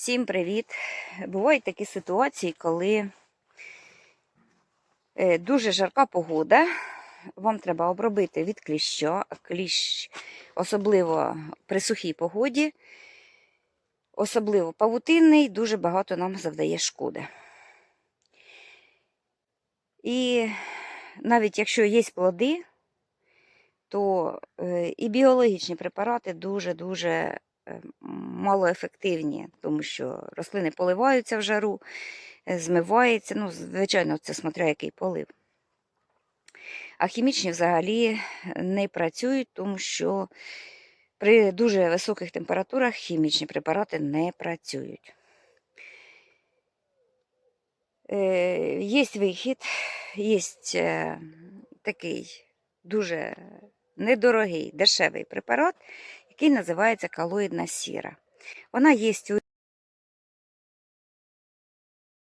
Всім привіт! Бувають такі ситуації, коли е, дуже жарка погода. Вам треба обробити від кліща, кліщ, особливо при сухій погоді, особливо павутинний, дуже багато нам завдає шкоди. І навіть якщо є плоди, то е, і біологічні препарати дуже-дуже малоефективні, тому що рослини поливаються в жару, е, змиваються. Ну, звичайно, це смотря який полив. А хімічні взагалі не працюють, тому що при дуже високих температурах хімічні препарати не працюють. Е, Є вихід, є такий дуже недорогий, дешевий препарат, який називається калоїдна сіра. Вона є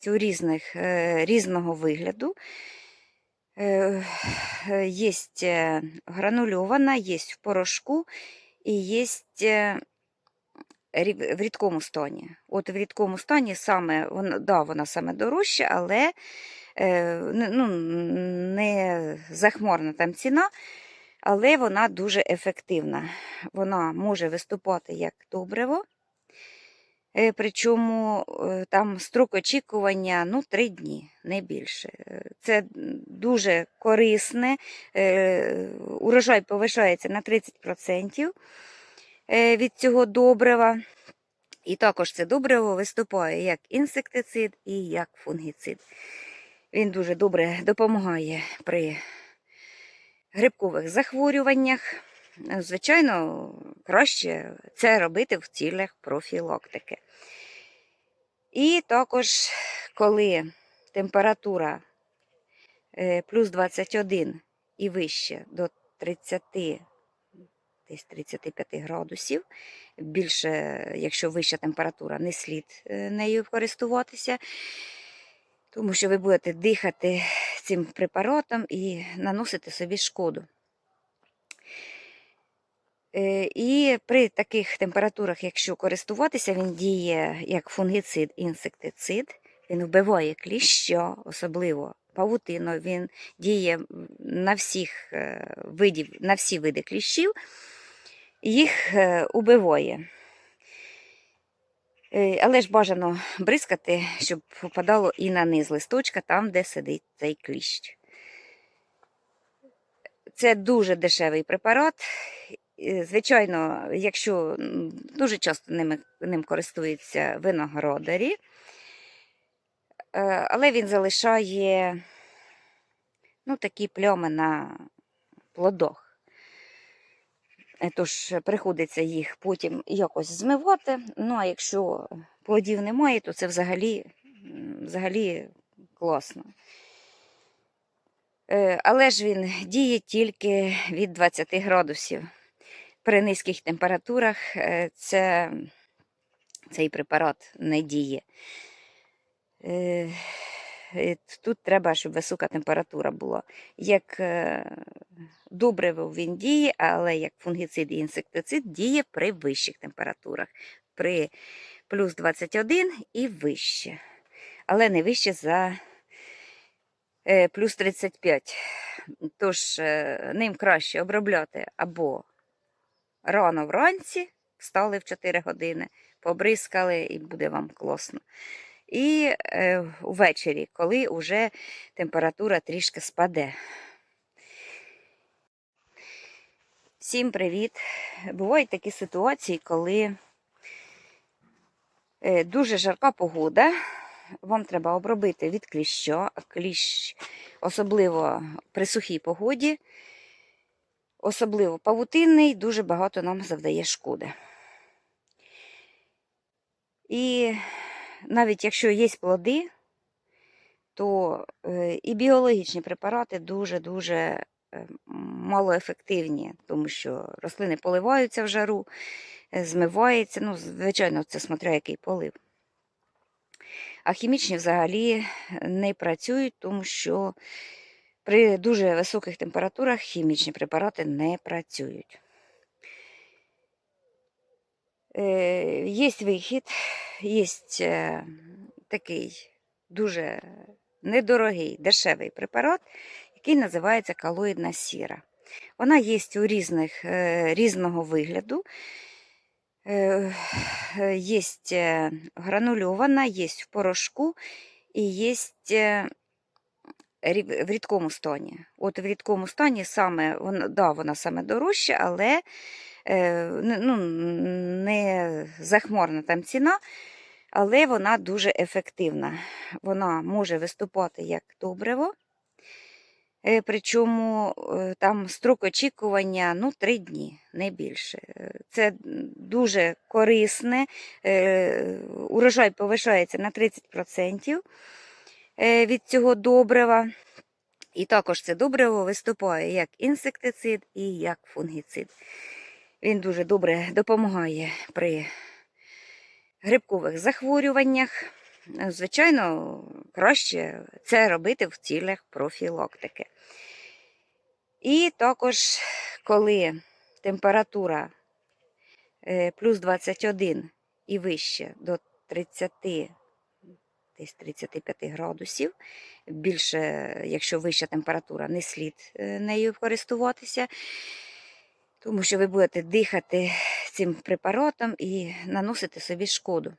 у, різних, е, різного вигляду. Є гранульована, є в порошку і є в рідкому стані. От в рідкому стані саме, вона, да, вона саме дорожча, але ну, не захмарна там ціна, але вона дуже ефективна. Вона може виступати як добриво, е, причому е, там строк очікування ну, 3 дні, не більше. Е, Це дуже корисне, урожай повишається на 30% від цього добрива. І також це добриво виступає як інсектицид і як фунгіцид. Він дуже добре допомагає при грибкових захворюваннях. Звичайно, краще це робити в цілях профілактики. І також, коли температура е, плюс 21 і вище до 30, десь 35 градусів, більше, якщо вища температура, не слід е, нею користуватися, тому що ви будете дихати цим препаратом і наносити собі шкоду. Е, і при таких температурах, якщо користуватися, він діє як фунгіцид, інсектицид, він вбиває кліща, особливо павутину, він діє на всіх е, видів, на всі види кліщів, їх е, убиває. Але ж бажано бризкати, щоб попадало і на низ листочка, там, де сидить цей кліщ. Це дуже дешевий препарат. Звичайно, якщо дуже часто ним, ним користуються виноградарі, е, але він залишає ну, такі плями на плодах. Е, тож приходиться їх потім якось змивати. Ну, а якщо плодів немає, то це взагалі, взагалі класно. Е, але ж він діє тільки від 20 градусів. При низьких температурах е, це, цей препарат не діє. Тут треба, щоб висока температура була. Як добриво він діє, але як фунгіцид і інсектицид діє при вищих температурах, при плюс 21 і вище. Але не вище за е, плюс 35. Тож е, ним краще обробляти або рано вранці, встали в 4 години, побризкали і буде вам класно. І е, ввечері, коли вже температура трішки спаде. Всім привіт! Бувають такі ситуації, коли е, дуже жарка погода. Вам треба обробити від кліща, кліщ, особливо при сухій погоді, особливо павутинний, дуже багато нам завдає шкоди. І навіть якщо є плоди, то е, і біологічні препарати дуже-дуже Е, малоефективні, тому що рослини поливаються в жару, е, змиваються. Ну, звичайно, це смотря який полив. А хімічні взагалі не працюють, тому що при дуже високих температурах хімічні препарати не працюють. Е, Є вихід, є такий дуже недорогий, дешевий препарат, який називається калоїдна сіра. Вона є у різних, е, різного вигляду. Є гранульована, є в порошку і є в рідкому стані. От в рідкому стані саме, да, вона саме дорожча, але е, ну, не захмарна там ціна, але вона дуже ефективна. Вона може виступати як добриво. Е, Причому е, там строк очікування ну, 3 дні, не більше. Е, Це дуже корисне. е, Урожай повишається на 30% е, від цього добрива. І також це добриво виступає як інсектицид і як фунгіцид. Він дуже добре допомагає при грибкових захворюваннях. Звичайно, краще це робити в цілях профілактики. І також, коли температура е, плюс 21 і вище до 30, десь 35 градусів, більше, якщо вища температура, не слід е, нею користуватися, тому що ви будете дихати цим препаратом і наносити собі шкоду.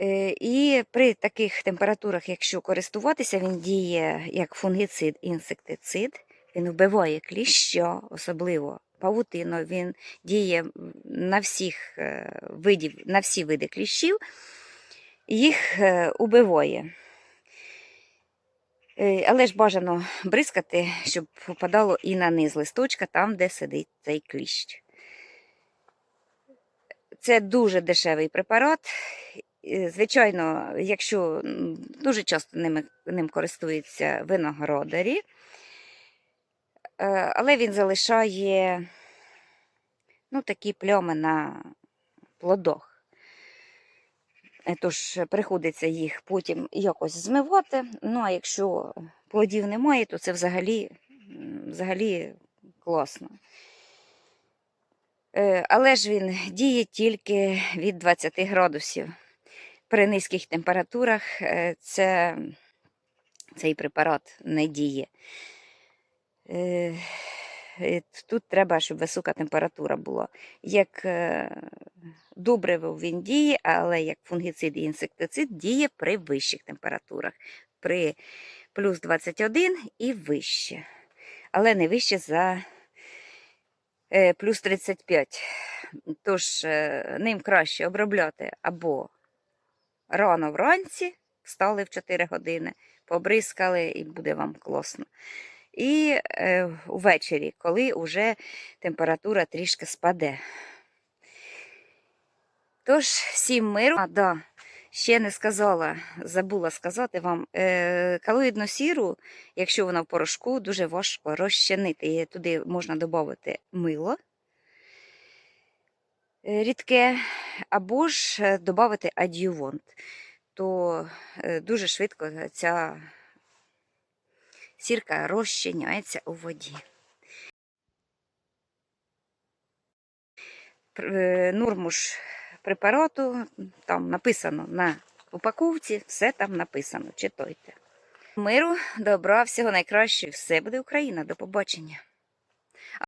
Е, І при таких температурах, якщо користуватися, він діє як фунгіцид, інсектицид, він вбиває кліща, особливо павутину, він діє на всіх е, видів, на всі види кліщів, їх е, убиває. Е, Але ж бажано бризкати, щоб попадало і на низ листочка, там, де сидить цей кліщ. Це дуже дешевий препарат. Звичайно, якщо дуже часто ними, ним користуються виноградарі, е, але він залишає ну, такі плями на плодах. Е, Тож приходиться їх потім якось змивати. Ну, а якщо плодів немає, то це взагалі, взагалі класно. Е, Але ж він діє тільки від 20 градусів. При низьких температурах е, це, цей препарат не діє. Е, Тут треба, щоб висока температура була. Як е, добриво він діє, але як фунгіцид і інсектицид діє при вищих температурах. При плюс 21 і вище. Але не вище за е, плюс 35. Тож ним краще обробляти або рано вранці, встали в 4 години, побризкали і буде вам класно. І е, ввечері, коли вже температура трішки спаде. Тож, всім миру. А, да, ще не сказала, забула сказати вам, е, калоїдну сіру, якщо вона в порошку, дуже важко розчинити. І туди можна додати мило е, рідке, або ж додати адювонт. То е, дуже швидко ця сірка розчиняється у воді. Е, Норму ж препарату там написано на упаковці, все там написано. Читайте. Миру, добра, всього найкращого. Все буде Україна. До побачення.